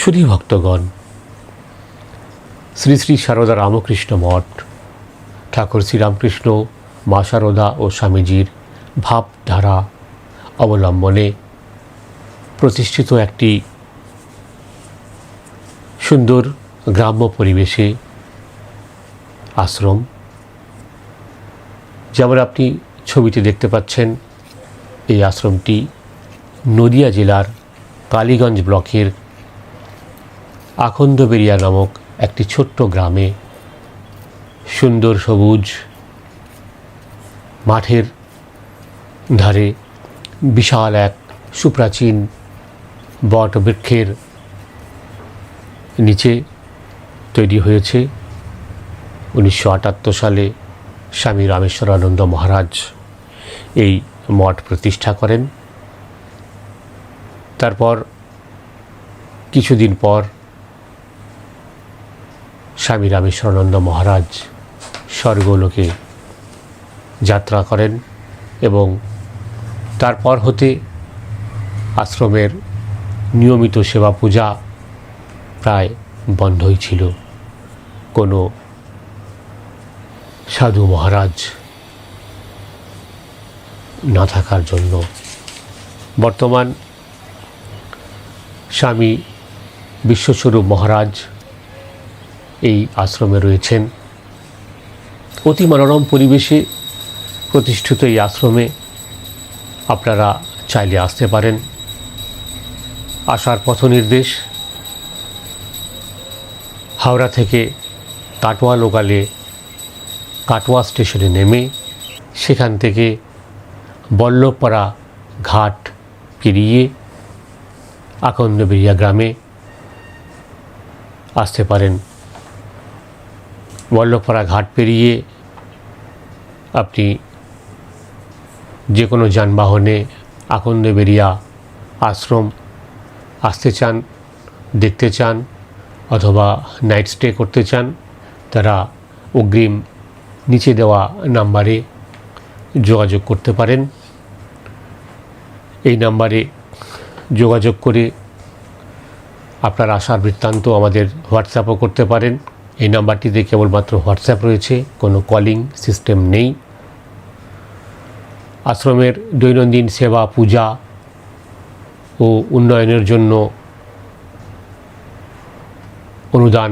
সুধী ভক্তগণ। শ্রী শ্রী সারদা রামকৃষ্ণ মঠ, ঠাকুর শ্রীরামকৃষ্ণ, মা সারদা ও স্বামীজির ভাবধারা অবলম্বনে প্রতিষ্ঠিত একটি সুন্দর গ্রাম্য পরিবেশে আশ্রম, যেমন আপনি ছবিতে দেখতে পাচ্ছেন, এই আশ্রমটি নদিয়া জেলার কালীগঞ্জ ব্লকের আখন্দবেরিয়া নামক একটি ছোট্ট গ্রামে সুন্দর সবুজ মাঠের ধারে বিশাল এক সুপ্রাচীন বট বৃক্ষের নিচে তৈরি হয়েছে উনিশশো আটাত্তর সালে স্বামী রামেশ্বরানন্দ মহারাজ এই মঠ প্রতিষ্ঠা করেন। তারপর কিছুদিন পর স্বামী রামেশ্বরানন্দ মহারাজ স্বর্গলোকে যাত্রা করেন এবং তারপর হতে আশ্রমের নিয়মিত সেবা পূজা প্রায় বন্ধই ছিল। কোনো সাধু মহারাজ না থাকার জন্য বর্তমান স্বামী বিশ্বস্বরূপ মহারাজ এই আশ্রমে রয়েছেন। অতি মনোরম পরিবেশে প্রতিষ্ঠিত এই আশ্রমে আপনারা চাইলে আসতে পারেন। আসার পথ নির্দেশ। হাওড়া থেকে কাটোয়া লোকালে কাটোয়া স্টেশনে নেমে সেখান থেকে বল্লভপাড়া ঘাট পেরিয়ে আকন্দবেরিয়া গ্রামে আসতে পারেন। বল্লভপাড়া ঘাট পেরিয়ে আপনি যে কোনো যানবাহনে আকন্দবেরিয়া আশ্রম আসতে চান, দেখতে চান অথবা নাইট স্টে করতে চান, তারা অগ্রিম নিচে দেওয়া নাম্বারে যোগাযোগ করতে পারেন। এই নাম্বারে যোগাযোগ করে আপনার আসার বৃত্তান্ত আমাদের হোয়াটসঅ্যাপও করতে পারেন। এই নাম্বারটিতে কেবলমাত্র হোয়াটসঅ্যাপ রয়েছে, কোনো কলিং সিস্টেম নেই। আশ্রমের দৈনন্দিন সেবা, পূজা ও উন্নয়নের জন্য অনুদান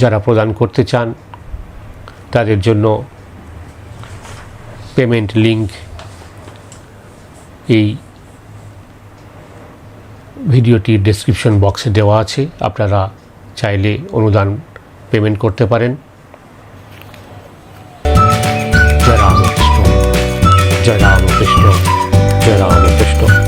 যারা প্রদান করতে চান, তাদের জন্য পেমেন্ট লিঙ্ক এই ভিডিওটির ডেসক্রিপশন বক্সে দেওয়া আছে। আপনারা চাইলে অনুদান পেমেন্ট করতে পারেন। জয় রামকৃষ্ণ জয় রামকৃষ্ণ জয় রামকৃষ্ণ।